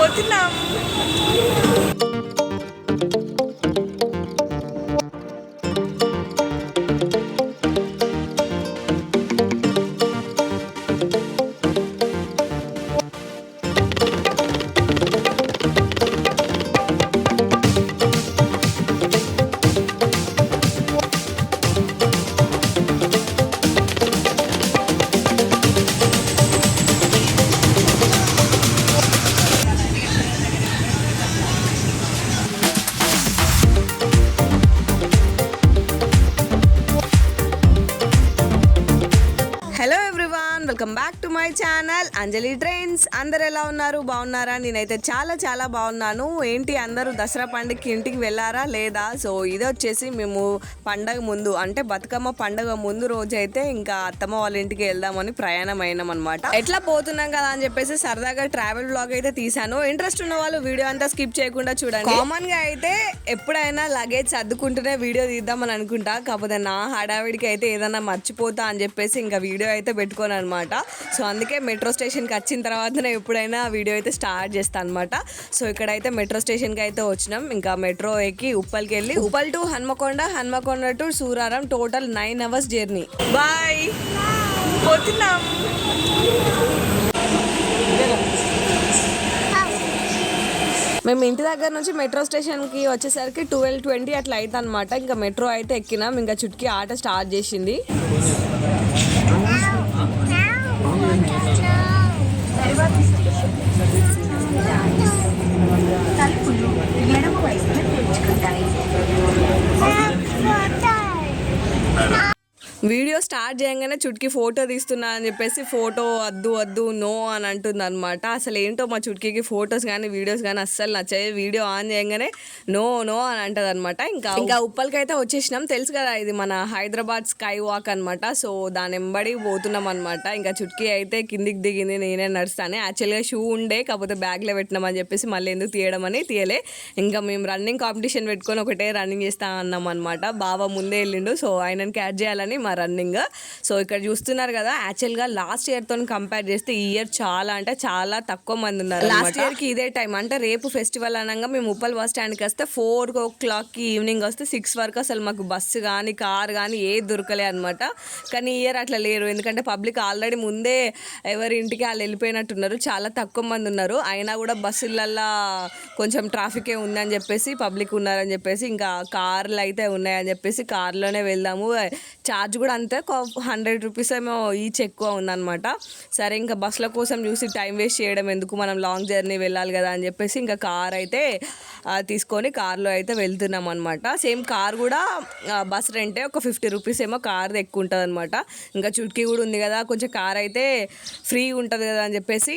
పోతున్నాం. My channel Anjali trains అందరు ఎలా ఉన్నారు? బాగున్నారా? నేనైతే చాలా చాలా బాగున్నాను. ఏంటి అందరూ దసరా పండుగకి ఇంటికి వెళ్ళారా? లేదా? సో ఇది వచ్చేసి మేము పండగ ముందు అంటే బతుకమ్మ పండగ ముందు రోజు అయితే ఇంకా అత్తమ్మ వాళ్ళ ఇంటికి వెళ్దామని ప్రయాణం అయినాం అనమాట ఎట్లా పోతున్నాం కదా అని చెప్పేసి సరదాగా ట్రావెల్ బ్లాగ్ అయితే తీసాను ఇంట్రెస్ట్ ఉన్న వాళ్ళు వీడియో అంతా స్కిప్ చేయకుండా చూడండి. కామన్గా అయితే ఎప్పుడైనా లగేజ్ సర్దుకుంటూనే వీడియో తీద్దామని అనుకుంటా. కాకపోతే నా హడావిడికి అయితే ఏదైనా మర్చిపోతా అని చెప్పేసి ఇంకా వీడియో అయితే పెట్టుకోను అనమాట సో అందుకే మెట్రో స్టేషన్కి వచ్చిన తర్వాతనే ఎప్పుడైనా వీడియో అయితే స్టార్ట్ చేస్తాను అనమాట సో ఇక్కడైతే మెట్రో స్టేషన్కి అయితే వచ్చినాం. ఇంకా మెట్రో ఎక్కి ఉప్పల్కి వెళ్ళి Uppal to Hanamkonda Hanamkonda to Suraram. Total nine hours journey. Bye పోతున్నాం. మేము ఇంటి దగ్గర నుంచి మెట్రో స్టేషన్కి వచ్చేసరికి ట్వెల్వ్ ట్వంటీ అట్లా అయితే అనమాట ఇంకా మెట్రో అయితే ఎక్కినాం. ఇంకా చుట్టుకి ఆట స్టార్ట్ చేసింది. 方へ下がってください వీడియో స్టార్ట్ చేయగానే చుట్కి ఫోటో తీస్తున్నా అని చెప్పేసి ఫోటో వద్దు వద్దు నో అని అంటుంది అనమాట అసలు ఏంటో మా చుట్కీకి ఫొటోస్ కానీ వీడియోస్ కానీ అస్సలు నచ్చాయి వీడియో ఆన్ చేయగానే నో నో అని అంటది అనమాట ఇంకా ఇంకా ఉప్పల్కి అయితే వచ్చేసినాం. తెలుసు కదా ఇది మన హైదరాబాద్ స్కై వాక్ అనమాట సో దాని వెంబడి పోతున్నాం అనమాట ఇంకా చుట్కీ అయితే కిందికి దిగింది నేనే నడుస్తాను. యాక్చువల్గా షూ ఉండే కాకపోతే బ్యాగ్లో పెట్టినామని చెప్పేసి మళ్ళీ ఎందుకు తీయడం అని తీయలే. ఇంకా మేము రన్నింగ్ కాంపిటీషన్ పెట్టుకొని ఒకటే రన్నింగ్ చేస్తా అన్నాం అనమాట బావ ముందే వెళ్ళిండు. సో ఆయనని క్యాచ్ చేయాలని మా రన్నింగ్ సో ఇక్కడ చూస్తున్నారు కదా యాక్చువల్గా లాస్ట్ ఇయర్తో కంపేర్ చేస్తే ఈ ఇయర్ చాలా అంటే చాలా తక్కువ మంది ఉన్నారు లాస్ట్ ఇయర్కి ఇదే టైం అంటే రేపు ఫెస్టివల్ అనగా మేము ఉప్పల్ బస్ స్టాండ్కి వస్తే ఫోర్ ఓ క్లాక్కి ఈవినింగ్ వస్తే సిక్స్ వరకు అసలు మాకు బస్సు కానీ కార్ కానీ ఏది దొరకలే అనమాట కానీ ఈ ఇయర్ అట్లా లేరు. ఎందుకంటే పబ్లిక్ ఆల్రెడీ ముందే ఎవరి ఇంటికి వాళ్ళు వెళ్ళిపోయినట్టున్నారు. చాలా తక్కువ మంది ఉన్నారు. అయినా కూడా బస్సులల్లో కొంచెం ట్రాఫికే ఉందని చెప్పేసి పబ్లిక్ ఉన్నారని చెప్పేసి ఇంకా కార్లు అయితే ఉన్నాయని చెప్పేసి కార్లోనే వెళ్దాము. ఛార్జ్ కూడా అంతే. హండ్రెడ్ రూపీస్ ఏమో ఈచ్ ఎక్కువ ఉందన్నమాట. సరే ఇంకా బస్సుల కోసం చూసి టైం వేస్ట్ చేయడం ఎందుకు? మనం లాంగ్ జర్నీ వెళ్ళాలి కదా అని చెప్పేసి ఇంకా కార్ అయితే తీసుకొని కార్లో అయితే వెళ్తున్నాం అనమాట సేమ్ కార్ కూడా బస్ రెంటే ఒక ఫిఫ్టీ రూపీస్ ఏమో కార్ ఎక్కువ ఉంటుంది అనమాట ఇంకా చుట్కీ కూడా ఉంది కదా కొంచెం కార్ అయితే ఫ్రీ ఉంటుంది కదా అని చెప్పేసి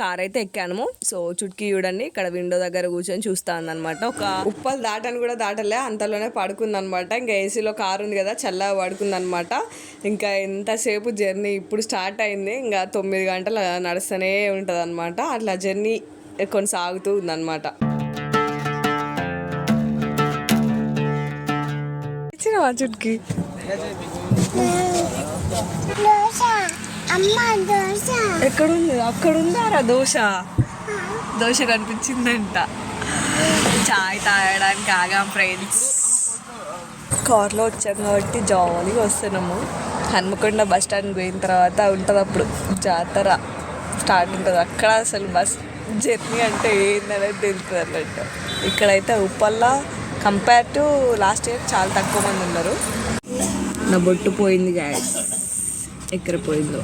కార్ అయితే ఎక్కాను సో చుట్కీ చూడండి ఇక్కడ విండో దగ్గర కూర్చొని చూస్తాను అనమాట ఒక ఉప్పలు దాటని కూడా దాటలే అంతలోనే పడుకుందనమాట ఇంకా ఏసీలో కార్ ఉంది కదా చల్లగా పడుకుందనమాట ఇంకా ఎంతసేపు జర్నీ ఇప్పుడు స్టార్ట్ అయింది. ఇంకా తొమ్మిది గంటలు నడుస్తూనే ఉంటుంది అనమాట అట్లా జర్నీ కొనసాగుతూ ఉందన్నమాట. దోశ అమ్మ దోశ ఎక్కడుంది? అక్కడ ఉందారా దోశ దోశ కనిపించిందంట. చాయ్ తాగడానికి ఆగాం ఫ్రెండ్స్ కార్లో వచ్చాం కాబట్టి జాలీగా వస్తున్నాము. హన్మకొండ బస్ స్టాండ్ పోయిన తర్వాత ఉంటుంది అప్పుడు జాతర స్టార్ట్ ఉంటుంది. అక్కడ అసలు బస్ జర్నీ అంటే ఏందనేది తెలుస్తుంది అన్నట్టు. ఇక్కడైతే ఉప్పల్లా కంపేర్ టు లాస్ట్ ఇయర్ చాలా తక్కువ మంది ఉన్నారు. నా బొట్టు పోయింది గాయస్ ఎక్కడ పోయిందో.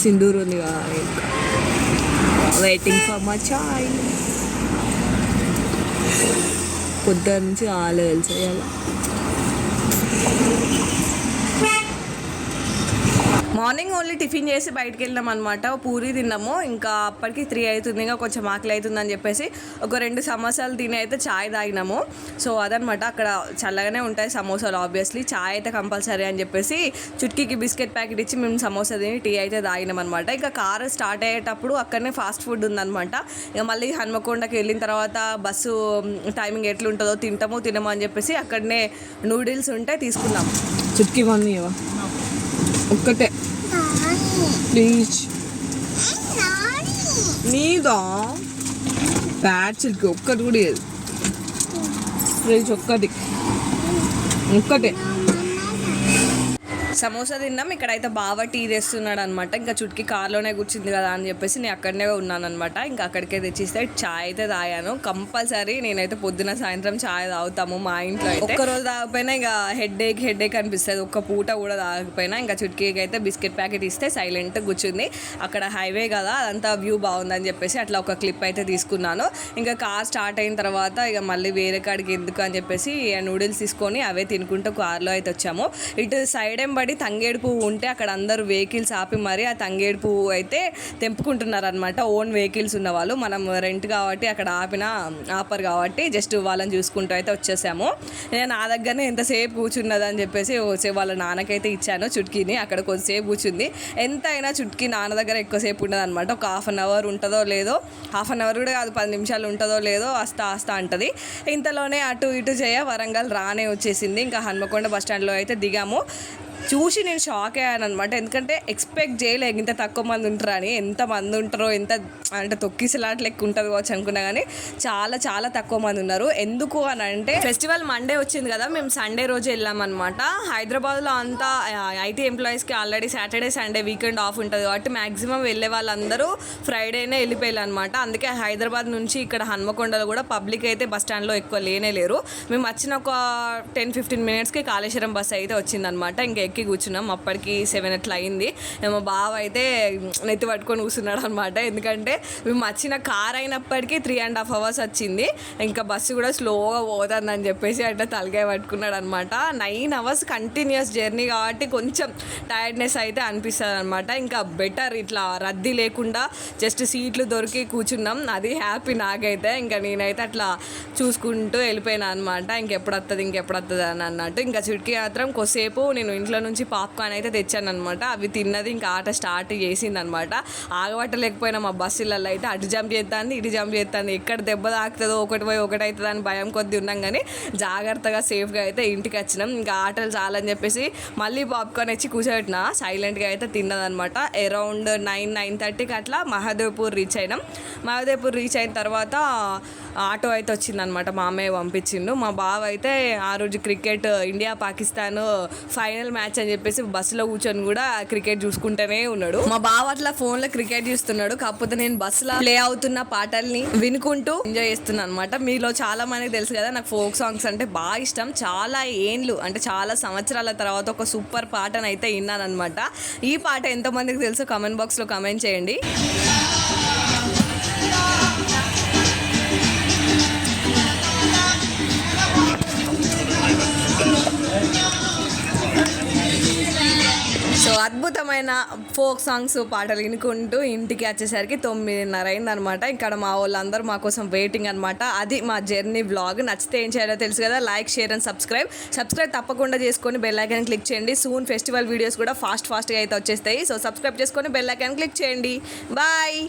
సింధూర్ ఉంది వెయిటింగ్ ఫర్ మా చాయ్ పొద్దున్న నుంచి ఆలో చేయాలి? మార్నింగ్ ఓన్లీ టిఫిన్ చేసి బయటకు వెళ్ళినాం అనమాట పూరి తిన్నాము. ఇంకా అప్పటికి త్రీ అవుతుంది. ఇంకా కొంచెం ఆకలి అవుతుందని చెప్పేసి ఒక రెండు సమోసాలు తిని అయితే చాయ్ తాగినాము. సో అదనమాట అక్కడ చల్లగానే ఉంటాయి సమోసాలు ఆబ్వియస్లీ చాయ్ అయితే కంపల్సరీ అని చెప్పేసి చుట్కీకి బిస్కెట్ ప్యాకెట్ ఇచ్చి మేము సమోసా తిని టీ అయితే తాగినాం అనమాట ఇంకా కారు స్టార్ట్ అయ్యేటప్పుడు అక్కడనే ఫాస్ట్ ఫుడ్ ఉందనమాట ఇక మళ్ళీ హన్మకొండకి వెళ్ళిన తర్వాత బస్సు టైమింగ్ ఎట్లుంటుందో తింటాము తినము అని చెప్పేసి అక్కడనే నూడిల్స్ ఉంటే తీసుకున్నాం. చుట్కీ వన్ ఒక్కటే. ప్లీజ్ నీదా? నీదా సిల్క్ ఒక్కటి కూడా లేదు. ప్లీజ్ ఒక్కటి. ఒక్కటే. సమోసా తిన్నాం ఇక్కడైతే బావ టీ తెస్తున్నాడు అనమాట ఇంకా చుట్కి కార్లోనే కూర్చుంది కదా అని చెప్పేసి నేను అక్కడనే ఉన్నాను అనమాట ఇంకా అక్కడికే తెచ్చిస్తే చాయ్ అయితే తాగాను. కంపల్సరీ నేనైతే పొద్దున సాయంత్రం చాయ్ తాగుతాము మా ఇంట్లో ఒక్క రోజు తాగకపోయినా ఇంకా హెడ్ ఏక్ హెడ్ ఏక్ అనిపిస్తుంది. ఒక్క పూట కూడా తాగకపోయినా ఇంకా చుట్కీకి అయితే బిస్కెట్ ప్యాకెట్ ఇస్తే సైలెంట్ కూర్చుంది. అక్కడ హైవే కదా అదంతా వ్యూ బాగుందని చెప్పేసి అట్లా ఒక క్లిప్ అయితే తీసుకున్నాను. ఇంకా కార్ స్టార్ట్ అయిన తర్వాత ఇక మళ్ళీ వేరే కాడికి ఎందుకు అని చెప్పేసి నూడిల్స్ తీసుకొని అవే తినుకుంటూ కార్లో అయితే వచ్చాము. ఇటు సైడ్ ఏం పడి తంగేడు పువ్వు ఉంటే అక్కడ అందరూ వెహికల్స్ ఆపి మరి ఆ తంగేడు పువ్వు అయితే తెంపుకుంటున్నారు అనమాట ఓన్ వెహికల్స్ ఉన్న వాళ్ళు మనం రెంట్ కాబట్టి అక్కడ ఆపిన ఆపర్ కాబట్టి జస్ట్ వాళ్ళని చూసుకుంటూ అయితే వచ్చేసాము. నేను నా దగ్గరనే ఎంతసేపు కూర్చున్నది అని చెప్పేసి వచ్చే వాళ్ళ నాన్నకైతే ఇచ్చాను చుట్కీని. అక్కడ కొద్దిసేపు కూర్చుంది. ఎంత అయినా చుట్కీ నాన్న దగ్గర ఎక్కువసేపు ఉండదు అనమాట ఒక హాఫ్ అన్ అవర్ ఉంటుందో లేదో హాఫ్ అన్ అవర్ కూడా కాదు పది నిమిషాలు ఉంటుందో లేదో అస్తా అస్తా అంటది. ఇంతలోనే అటు ఇటు చేయ వరంగల్ రానే వచ్చేసింది. ఇంకా హన్మకొండ బస్ స్టాండ్లో అయితే దిగాము. చూసి నేను షాక్ అయ్యాను అనమాట ఎందుకంటే ఎక్స్పెక్ట్ చేయలేదు ఇంత తక్కువ మంది ఉంటారు అని. ఎంత మంది ఉంటారో ఎంత అంటే తొక్కిసలాట్ లెక్క ఉంటుంది కావచ్చు అనుకున్నా కానీ చాలా చాలా తక్కువ మంది ఉన్నారు. ఎందుకు అని అంటే ఫెస్టివల్ మండే వచ్చింది కదా మేము సండే రోజు వెళ్ళామన్నమాట. హైదరాబాద్లో అంతా ఐటీ ఎంప్లాయీస్కి already Saturday Sunday weekend off ఉంటుంది కాబట్టి మ్యాక్సిమం వెళ్ళే వాళ్ళందరూ ఫ్రైడేనే వెళ్ళిపోయారు అనమాట అందుకే హైదరాబాద్ నుంచి ఇక్కడ హన్మకొండలో కూడా పబ్లిక్ అయితే బస్ స్టాండ్లో ఎక్కువ లేనే లేరు. మేము వచ్చిన ఒక టెన్ ఫిఫ్టీన్ మినిట్స్కి కాళేశ్వరం బస్ అయితే వచ్చిందనమాట ఇంకా ఎక్కి కూర్చున్నాం. అప్పటికి సెవెన్ అట్లా అయింది. మేము బావ అయితే నెత్తి పట్టుకొని కూర్చున్నాడు అనమాట ఎందుకంటే మేము వచ్చిన కార్ అయినప్పటికీ త్రీ అండ్ హాఫ్ అవర్స్ వచ్చింది. ఇంకా బస్సు కూడా స్లోగా పోతుందని చెప్పేసి అట్లా తలకాయ పట్టుకున్నాడు అనమాట నైన్ అవర్స్ కంటిన్యూస్ జర్నీ కాబట్టి కొంచెం టైర్డ్నెస్ అయితే అనిపిస్తుంది అనమాట ఇంకా బెటర్ ఇట్లా రద్దీ లేకుండా జస్ట్ సీట్లు దొరికి కూర్చున్నాం. అది హ్యాపీ నాకైతే. ఇంకా నేనైతే అట్లా చూసుకుంటూ వెళ్ళిపోయినా అనమాట ఇంకెప్పుడు వస్తుంది ఇంకెప్పుడు వస్తుంది అని అన్నట్టు. ఇంకా చిటికీ మాత్రం కొద్దిసేపు నేను ఇంట్లో నుంచి పాప్కార్న్ అయితే తెచ్చాను అనమాట అవి తిన్నది ఇంకా ఆట స్టార్ట్ చేసింది అనమాట ఆగబట్టలేకపోయినా మా బస్సులలో అయితే. అటు జంప్ చేస్తాను ఇటు జంప్ చేస్తాను ఎక్కడ దెబ్బ తాకుతుందో ఒకటి పోయి ఒకటి అవుతుంది అని భయం కొద్ది ఉన్నాం కానీ జాగ్రత్తగా సేఫ్గా అయితే ఇంటికి వచ్చినాం. ఇంకా ఆటలు చాలని చెప్పేసి మళ్ళీ పాప్కార్న్ ఇచ్చి కూర్చోబెట్టిన. సైలెంట్గా అయితే తిన్నదనమాట అరౌండ్ నైన్ నైన్ థర్టీకి అట్లా మహాదేవ్పూర్ రీచ్ అయినాం. మహాదేవ్పూర్ రీచ్ అయిన తర్వాత ఆటో అయితే వచ్చిందనమాట మా అమ్మయ్య పంపించిండు. మా బావ అయితే ఆ రోజు cricket India Pakistan final match అని చెప్పేసి బస్సులో కూర్చొని కూడా క్రికెట్ చూసుకుంటూనే ఉన్నాడు. మా బావ అట్లా ఫోన్లో క్రికెట్ చూస్తున్నాడు. కాకపోతే నేను బస్సులో ప్లే అవుతున్న పాటల్ని వినుకుంటూ ఎంజాయ్ చేస్తున్నాను అనమాట మీలో చాలా మందికి తెలుసు కదా నాకు ఫోక్ సాంగ్స్ అంటే బాగా ఇష్టం. చాలా ఏండ్లు అంటే చాలా సంవత్సరాల తర్వాత ఒక సూపర్ పాటను అయితే విన్నాను అనమాట ఈ పాట ఎంతమందికి తెలుసో కమెంట్ బాక్స్లో కమెంట్ చేయండి. అద్భుతమైన ఫోక్ సాంగ్స్ పాటలు వినుకుంటూ ఇంటికి వచ్చేసరికి తొమ్మిదిన్నర అయిందనమాట ఇక్కడ మా వాళ్ళందరూ మా కోసం వెయిటింగ్ అనమాట అది మా జర్నీ బ్లాగ్ నచ్చితే ఏం చేయాలో తెలుసు కదా? Like share and subscribe subscribe తప్పకుండా చేసుకొని బెల్ ఐకాన్ క్లిక్ చేయండి. సూన్ ఫెస్టివల్ వీడియోస్ కూడా ఫాస్ట్ ఫాస్ట్గా అయితే వచ్చేస్తాయి. సో సబ్స్క్రైబ్ చేసుకొని బెల్ ఐకాన్ క్లిక్ చేయండి. బాయ్